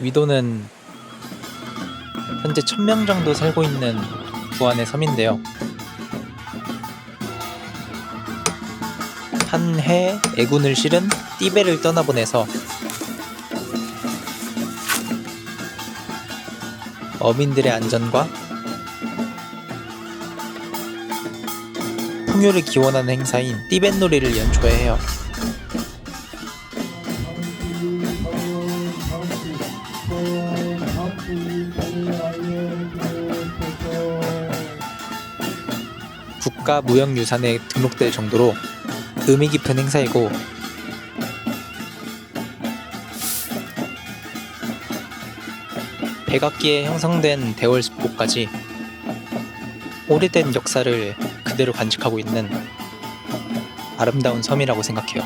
위도는 현재 1000명 정도 살고 있는 부안의 섬인데요. 한 해 애군을 실은 띠베를 떠나보내서 어민들의 안전과 풍요를 기원하는 행사인 띠벤놀이를 연초에 해요. 국가 무형유산에 등록될 정도로 의미 깊은 행사이고 백악기에 형성된 대월습곡까지 오래된 역사를 그대로 간직하고 있는 아름다운 섬이라고 생각해요.